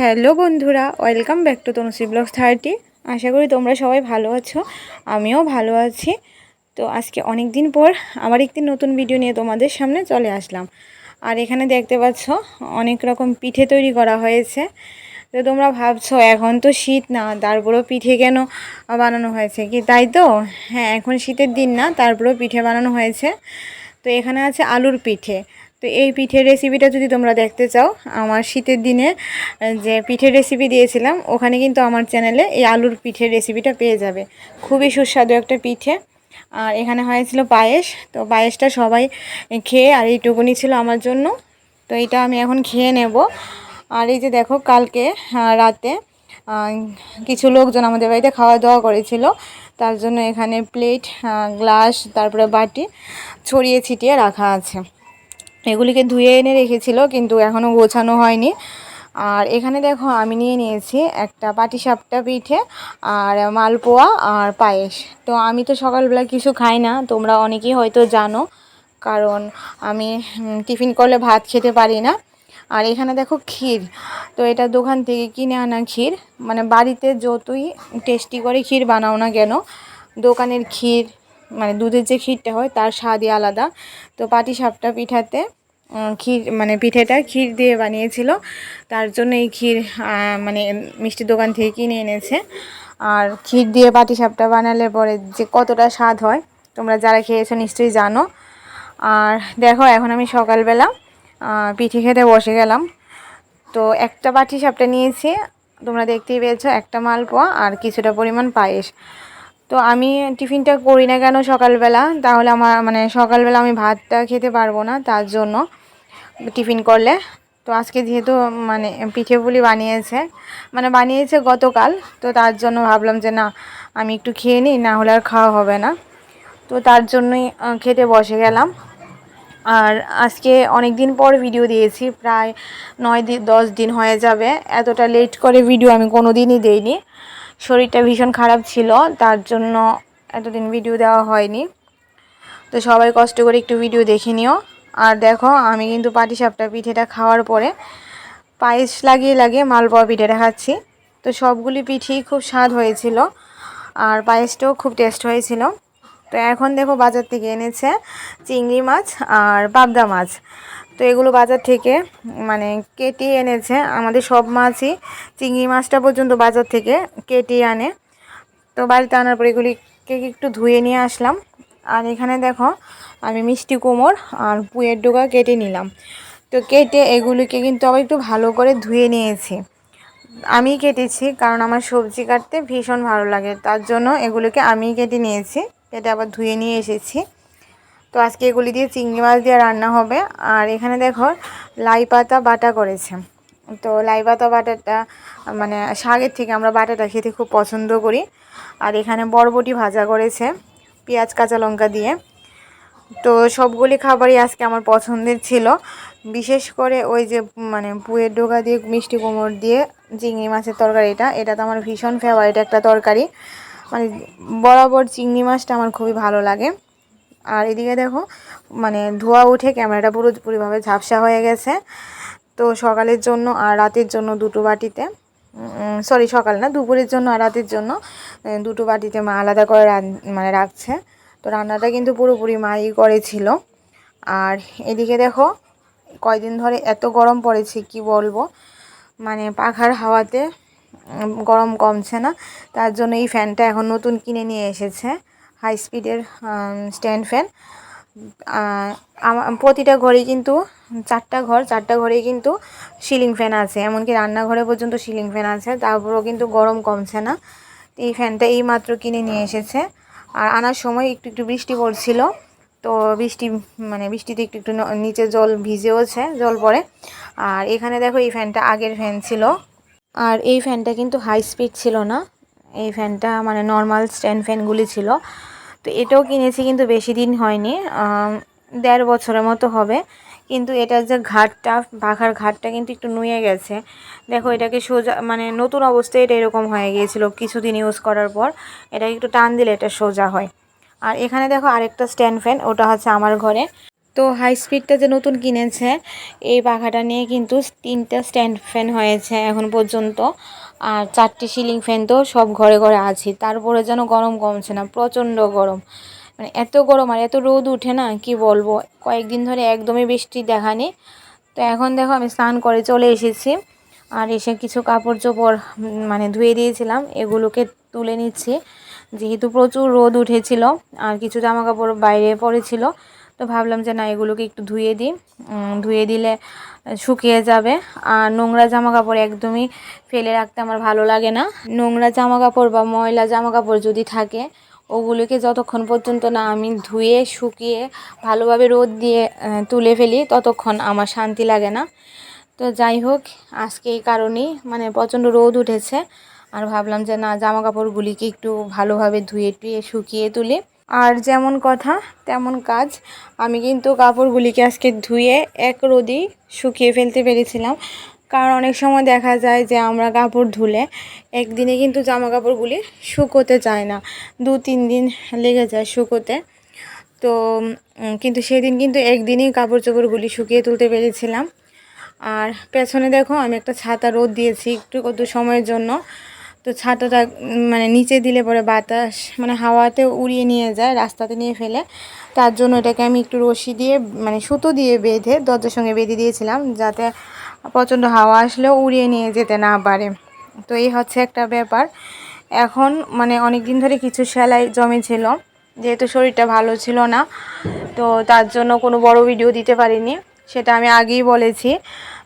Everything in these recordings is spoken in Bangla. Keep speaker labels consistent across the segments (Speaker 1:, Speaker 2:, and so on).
Speaker 1: হ্যালো বন্ধুরা, welcome back to Tanushree blogs thirty. আশা করি তোমরা সবাই ভালো আছো, আমিও ভালো আছি। তো আজকে অনেক দিন পর আবার একটি নতুন ভিডিও নিয়ে তোমাদের সামনে চলে আসলাম। আর এখানে দেখতে পাচ্ছ, অনেক রকম পিঠে তৈরি করা হয়েছে। তো তোমরা ভাবছ, এখন তো শীত না, তারপরেও পিঠে কেন বানানো হয়েছে কি, তাই তো? হ্যাঁ এখন শীতের দিন না, তারপরেও পিঠে বানানো হয়েছে। তো এখানে আছে আলুর পিঠে। তো এই পিঠের রেসিপিটা যদি তোমরা দেখতে চাও, আমার শীতের দিনে যে পিঠের রেসিপি দিয়েছিলাম, ওখানে কিন্তু আমার চ্যানেলে এই আলুর পিঠের রেসিপিটা পেয়ে যাবে। খুবই সুস্বাদু একটা পিঠে। আর এখানে হয়েছিল পায়েস। তো পায়েসটা সবাই খেয়ে, আর এইটুকুনি ছিল আমার জন্য। তো এটা আমি এখন খেয়ে নেব। আর এই যে দেখো, কালকে রাতে কিছু লোকজন আমাদের বাড়িতে খাওয়া দাওয়া করেছিল। তার জন্য এখানে প্লেট গ্লাস তারপরে বাটি ছড়িয়ে ছিটিয়ে রাখা আছে। এগুলিকে ধুয়ে এনে রেখেছিল, কিন্তু এখনও গোছানো হয়নি। আর এখানে দেখো, আমি নিয়ে নিয়েছি একটা পাটিসাপটা পিঠে আর মালপোয়া আর পায়েস। তো আমি তো সকালবেলা কিছু খাই না, তোমরা অনেকেই হয়তো জানো, কারণ আমি টিফিন করলে ভাত খেতে পারি না। আর এখানে দেখো ক্ষীর, তো এটা দোকান থেকে কিনে আনা ক্ষীর। মানে বাড়িতে যতই টেস্টি করে ক্ষীর বানাও না কেন, দোকানের ক্ষীর মানে দুধের যে ক্ষীরটা হয় তার স্বাদই আলাদা। তো পাটি সাপটা পিঠাতে ক্ষীর মানে পিঠেটা ক্ষীর দিয়ে বানিয়েছিল। তার জন্য এই ক্ষীর মানে মিষ্টির দোকান থেকে কিনে এনেছে। আর ক্ষীর দিয়ে পাটি সাপটা বানালে পরে যে কতটা স্বাদ হয়, তোমরা যারা খেয়েছো নিশ্চয়ই জানো। আর দেখো, এখন আমি সকালবেলা পিঠে খেতে বসে গেলাম। তো একটা পাটি সাপটা নিয়েছি, তোমরা দেখতেই পেয়েছ, একটা মালপোয়া আর কিছুটা পরিমাণ পায়েস। তো আমি টিফিনটা করি না কেন সকালবেলা? তাহলে আমার মানে সকালবেলা আমি ভাতটা খেতে পারব না, তার জন্য টিফিন করলে। তো আজকে যেহেতু মানে পিঠে পুলি বানিয়েছে মানে বানিয়েছে গতকাল, তো তার জন্য ভাবলাম যে না, আমি একটু খেয়ে নিই, না হলে আর খাওয়া হবে না। তো তার জন্যই খেতে বসে গেলাম। আর আজকে অনেক দিন পর ভিডিও দিয়েছি, প্রায় নয় দিন দশ দিন হয়ে যাবে। এতটা লেট করে ভিডিও আমি কোনো দিনই দিইনি। শরীরটা ভীষণ খারাপ ছিল, তার জন্য এতদিন ভিডিও দেওয়া হয়নি। তো সবাই কষ্ট করে একটু ভিডিও দেখে নিও। আর দেখো, আমি কিন্তু পাটিসাপটা পিঠেটা খাওয়ার পরে পায়েস লাগিয়ে লাগিয়ে মালপোয়া পিঠেটা খাচ্ছি তো সবগুলি পিঠেই খুব স্বাদ হয়েছিল, আর পায়েসটাও খুব টেস্ট হয়েছিল। তো এখন দেখো বাজার থেকে এনেছে চিংড়ি মাছ আর পাবদা মাছ। তো এগুলো বাজার থেকে মানে কেটে এনেছে। আমাদের সব মাছই চিংড়ি মাছটা পর্যন্ত বাজার থেকে কেটে আনে। তো বাড়িতে আনার পর এগুলিকে একটু ধুয়ে নিয়ে আসলাম। আর এখানে দেখো আমি মিষ্টি কুমোর আর পুয়ের ডোকা কেটে নিলাম। তো কেটে এগুলিকে কিন্তু আবার একটু ভালো করে ধুয়ে নিয়েছি। আমি কেটেছি কারণ আমার সবজি কাটতে ভীষণ ভালো লাগে। তার জন্য এগুলোকে আমি কেটে নিয়েছি। কেটে আবার ধুয়ে নিয়ে এসেছি। তো আজকে এগুলি দিয়ে চিংড়ি মাছ দিয়ে রান্না হবে। আর এখানে দেখো, লাই পাতা বাটা করেছে। তো লাই পাতা বাটাটা মানে শাকের থেকে আমরা বাটাটা খেতে খুব পছন্দ করি। আর এখানে বরবটি ভাজা করেছে, পেঁয়াজ, কাঁচা লঙ্কা দিয়ে। তো সবগুলি খাবারই আজকে আমার পছন্দের ছিল। বিশেষ করে ওই যে মানে পুয়ের ডোকা দিয়ে, মিষ্টি কোমর দিয়ে চিংড়ি মাছের তরকারিটা, এটা তো আমার ভীষণ ফেভারিট একটা তরকারি। মানে বরাবর চিংড়ি মাছটা আমার খুবই ভালো লাগে। আর এদিকে দেখো মানে ধোয়া উঠে ক্যামেরাটা পুরোপুরিভাবে ঝাপসা হয়ে গেছে। তো সকালের জন্য আর রাতের জন্য দুটো বাটিতে সরি, সকাল না, দুপুরের জন্য আর রাতের জন্য দুটো বাটিতে মা আলাদা করে মানে রাখছে। তো রান্নাটা কিন্তু পুরোপুরি মাই করেছিল আর এদিকে দেখো, কয়দিন ধরে এত গরম পড়েছে, কি বলব? মানে পাখার হাওয়াতে গরম কমছে না। তার জন্য এই ফ্যানটা এখন নতুন কিনে নিয়ে এসেছে। হাই স্পিডের স্ট্যান্ড ফ্যান প্রতিটা ঘরেই কিন্তু চারটা ঘর, চারটা ঘরেই কিন্তু সিলিং ফ্যান আছে। এমনকি রান্নাঘরে পর্যন্ত সিলিং ফ্যান আছে। তারপরেও কিন্তু গরম কমছে না। এই ফ্যানটা এই মাত্র কিনে নিয়ে এসেছে। আর আনার সময় একটু একটু বৃষ্টি পড়ছিল। তো বৃষ্টি মানে বৃষ্টিতে একটু একটু নিচে জল ভিজেওছে, জল পড়ে। আর এখানে দেখো এই ফ্যানটা আগের ফ্যান ছিল। আর এই ফ্যানটা কিন্তু হাই স্পিড ছিল না। এই ফ্যানটা মানে নর্মাল স্ট্যান্ড ফ্যানগুলি ছিল। তো এটাও কিনেছি কিন্তু বেশি দিন হয়নি দেড় বছরের মতো হবে। কিন্তু এটার যে ঘাটটা পাখার ঘাটটা কিন্তু একটু নুয়ে গেছে। দেখো, এটাকে সোজা মানে নতুন অবস্থায় এটা এরকম হয়ে গিয়েছিল কিছুদিন ইউজ করার পর। এটা একটু টান দিলে এটা সোজা হয়। আর এখানে দেখো আরেকটা স্ট্যান্ড ফ্যান ওটা হচ্ছে আমার ঘরে। তো হাই স্পিডটা যে নতুন কিনেছে, এই পাখাটা নিয়ে কিন্তু তিনটা স্ট্যান্ড ফ্যান হয়েছে এখন পর্যন্ত। আর চারটি সিলিং ফ্যান তো সব ঘরে ঘরে আছে, তারপরে যেন গরম কমছে না, প্রচণ্ড গরম। মানে এত গরম আর এত রোদ উঠে না, কি বলব? কয়েকদিন ধরে একদমই বৃষ্টি দেখানি তো এখন দেখো আমি স্নান করে চলে এসেছি, আর এসে কিছু কাপড় চোপড় মানে ধুয়ে দিয়েছিলাম, এগুলোকে তুলে নিচ্ছি। যেহেতু প্রচুর রোদ উঠেছিল, আর কিছু জামা কাপড় বাইরে পড়েছিল তো ভাবলাম যে না, এগুলোকে একটু ধুয়ে দিই। ধুয়ে দিলে শুকিয়ে যাবে। আর নোংরা জামা কাপড় একদমই ফেলে রাখতে আমার ভালো লাগে না। নোংরা জামা কাপড় বা ময়লা জামা কাপড় যদি থাকে, ওগুলোকে যতক্ষণ পর্যন্ত না আমি ধুয়ে, শুকিয়ে, ভালোভাবে রোদ দিয়ে তুলে ফেলি, ততক্ষণ আমার শান্তি লাগে না। তো যাই হোক, আজকে এই কারণেই মানে প্রচণ্ড রোদ উঠেছে। আর ভাবলাম যে না জামা কাপড়গুলিকে একটু ভালোভাবে ধুয়ে টুয়ে শুকিয়ে তুলি। আর যেমন কথা, তেমন কাজ। আমি কিন্তু কাপড়গুলিকে আজকে ধুয়ে এক রোদেই শুকিয়ে ফেলতে পেরেছিলাম। কারণ অনেক সময় দেখা যায় যে আমরা কাপড় ধুলে একদিনে কিন্তু জামা কাপড়গুলি শুকোতে চায় না। দু, তিন দিন লেগে যায় শুকোতে। তো কিন্তু সেদিন কিন্তু একদিনই কাপড় চোপড়গুলি শুকিয়ে তুলতে পেরেছিলাম। আর পেছনে দেখো, আমি একটা ছাতা রোদ দিয়েছি একটু কত সময়ের জন্য। তো ছাতাটা মানে নিচে দিলে পরে বাতাস মানে হাওয়াতে উড়িয়ে নিয়ে যায়, রাস্তাতে নিয়ে ফেলে। তার জন্য এটাকে আমি একটু রশি দিয়ে মানে সুতো দিয়ে বেঁধে দরজার সঙ্গে বেঁধে দিয়েছিলাম, যাতে প্রচণ্ড হাওয়া আসলেও উড়িয়ে নিয়ে যেতে না পারে। তো এই হচ্ছে একটা ব্যাপার। এখন মানে অনেক দিন ধরে কিছু সেলাই জমেছিল, যেহেতু শরীরটা ভালো ছিল না, তো তার জন্য কোনো বড় ভিডিও দিতে পারিনি, সেটা আমি আগেই বলেছি।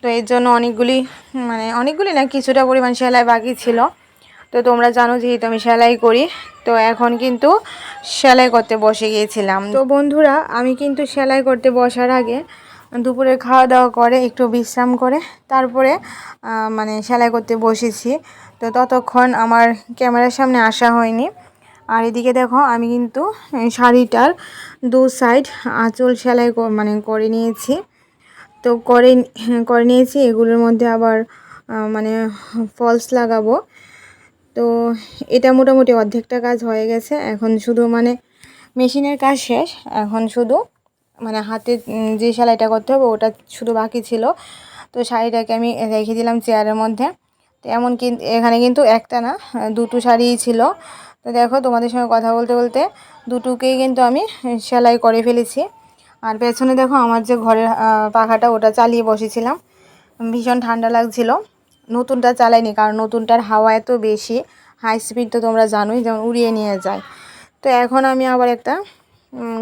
Speaker 1: তো এর জন্য অনেকগুলি মানে অনেকগুলি না, কিছুটা পরিমাণ সেলাই বাকি ছিল। তো তোমরা জানো যেহেতু আমি সেলাই করি, তো এখন কিন্তু সেলাই করতে বসে গিয়েছিলাম। তো বন্ধুরা, আমি কিন্তু সেলাই করতে বসার আগে দুপুরে খাওয়া দাওয়া করে, একটু বিশ্রাম করে, তারপরে মানে সেলাই করতে বসেছি। তো ততক্ষণ আমার ক্যামেরার সামনে আসা হয়নি। আর এদিকে দেখো, আমি কিন্তু শাড়িটার দু সাইড আঁচল সেলাই মানে করে নিয়েছি। তো করে করে নিয়েছি, এগুলোর মধ্যে আবার মানে ফলস লাগাবো। তো এটা মোটামুটি অর্ধেকটা কাজ হয়ে গেছে। এখন শুধু মানে মেশিনের কাজ শেষ। এখন শুধু মানে হাতে যে সেলাইটা করতে হবে, ওটা শুধু বাকি ছিল। তো শাড়িটাকে আমি রেখে দিলাম চেয়ারের মধ্যে। তো এমন কিন্তু এখানে কিন্তু একটা না, দুটো শাড়িই ছিল। তো দেখো, তোমাদের সঙ্গে কথা বলতে বলতে দুটোকেই কিন্তু আমি সেলাই করে ফেলেছি। আর পেছনে দেখো, আমার যে ঘরের পাখাটা, ওটা চালিয়ে বসেছিলাম। ভীষণ ঠান্ডা লাগছিল। নতুনটা চালাইনি, কারণ নতুনটার হাওয়া এত বেশি হাই স্পিড তো তোমরা জানোই, যেমন উড়িয়ে নিয়ে যায়। তো এখন আমি আবার একটা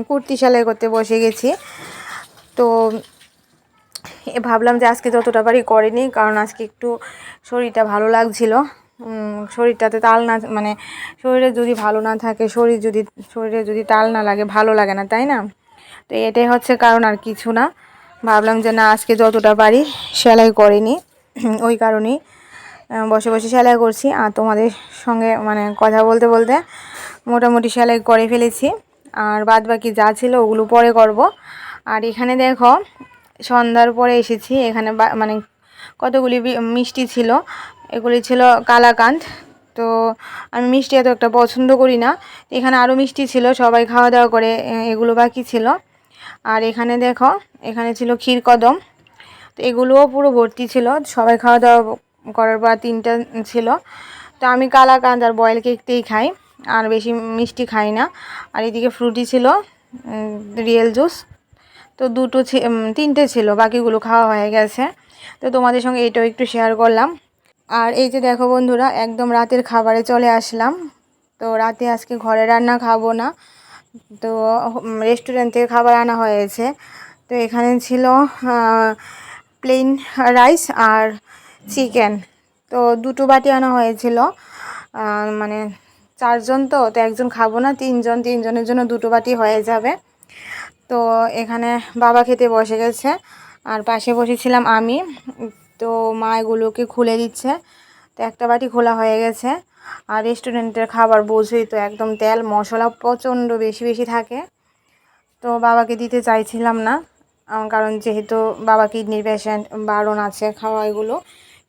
Speaker 1: কুর্তি সেলাই করতে বসে গেছি। তো ভাবলাম যে আজকে যতটা পারি করিনি কারণ আজকে একটু শরীরটা ভালো লাগছিল। শরীরটাতে তাল না মানে শরীরে যদি ভালো না থাকে, শরীর যদি, শরীরে যদি তাল না লাগে, ভালো লাগে না, তাই না? তো এটাই হচ্ছে কারণ আর কিছু না। ভাবলাম যে না, আজকে যতটা পারি সেলাই করিনি ওই কারণেই বসে বসে সেলাই করছি। আর তোমাদের সঙ্গে মানে কথা বলতে বলতে মোটামুটি সেলাই করে ফেলেছি। আর বাদ বাকি যা ছিল ওগুলো পরে করব। আর এখানে দেখো, সন্ধ্যার পরে এসেছি। এখানে মানে কতগুলি মিষ্টি ছিল। এগুলি ছিল কালাকান্দ তো আমি মিষ্টি এত একটা পছন্দ করি না। এখানে আরও মিষ্টি ছিল, সবাই খাওয়া দাওয়া করে এগুলো বাকি ছিল। আর এখানে দেখো, এখানে ছিল ক্ষীর কদম। তো এগুলোও পুরো ভর্তি ছিল। সবাই খাওয়া দাওয়া করার পর তিনটা ছিল। তো আমি কালাকান্দ আর বয়েল কেকতেই খাই, আর বেশি মিষ্টি খাই না। আর এদিকে ফ্রুটি ছিল রিয়েল জুস তো দুটো তিনটে ছিল, বাকিগুলো খাওয়া হয়ে গেছে। তো তোমাদের সঙ্গে এটাও একটু শেয়ার করলাম। আর এই যে দেখো বন্ধুরা, একদম রাতের খাবারে চলে আসলাম। তো রাতে আজকে ঘরে রান্না খাব না। তো রেস্টুরেন্ট থেকে খাবার আনা হয়েছে। তো এখানে ছিল প্লেন রাইস আর চিকেন তো দুটো বাটি আনা হয়েছিল। মানে চারজন তো তো একজন খাব না, তিনজন, তিনজনের জন্য দুটো বাটি হয়ে যাবে। তো এখানে বাবা খেতে বসে গেছে, আর পাশে বসেছিলাম আমি। তো মা এগুলোকে খুলে দিচ্ছে। তো একটা বাটি খোলা হয়ে গেছে। আর রেস্টুরেন্টের খাবার বোঝোই তো, একদম তেল, মশলা প্রচণ্ড বেশি বেশি থাকে। তো বাবাকে দিতে চাইছিলাম না। কারণ যেহেতু বাবা কিডনির পেশেন্ট বারণ আছে খাওয়া এগুলো,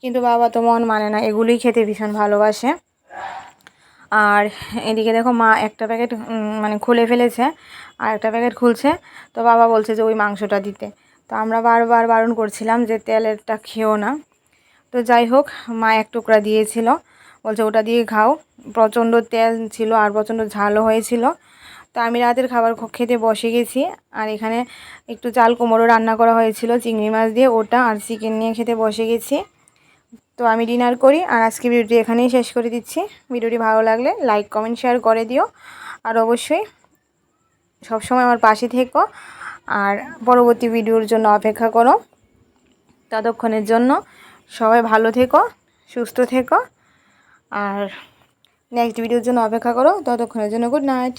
Speaker 1: কিন্তু বাবা তো মন মানে না, এগুলোই খেতে ভীষণ ভালোবাসে। আর এদিকে দেখো মা একটা প্যাকেট মানে খুলে ফেলেছে, আর একটা প্যাকেট খুলছে। তো বাবা বলছে যে ওই মাংসটা দিতে। তো আমরা বারবার বারণ করছিলাম যে তেলেরটা খেও না। তো যাই হোক, মা এক টুকরা দিয়েছিল। বলছে ওটা দিয়ে খাও। প্রচণ্ড তেল ছিল আর প্রচণ্ড ঝালও হয়েছিল। তো আমি রাতের খাবার খেতে বসে গেছি। আর এখানে একটু চাল কুমড়ো রান্না করা হয়েছিল, চিংড়ি মাছ দিয়ে, ওটা আর চিকেন নিয়ে খেতে বসে গেছি। তো আমি ডিনার করি, আর আজকে ভিডিওটি এখানেই শেষ করে দিচ্ছি। ভিডিওটি ভালো লাগলে লাইক, কমেন্ট, শেয়ার করে দিও। আর অবশ্যই সবসময় আমার পাশে থেকো, আর পরবর্তী ভিডিওর জন্য অপেক্ষা করো। ততক্ষণের জন্য সবাই ভালো থেকো, সুস্থ থেকো, আর নেক্সট ভিডিওর জন্য অপেক্ষা করো। ততক্ষণের জন্য গুড নাইট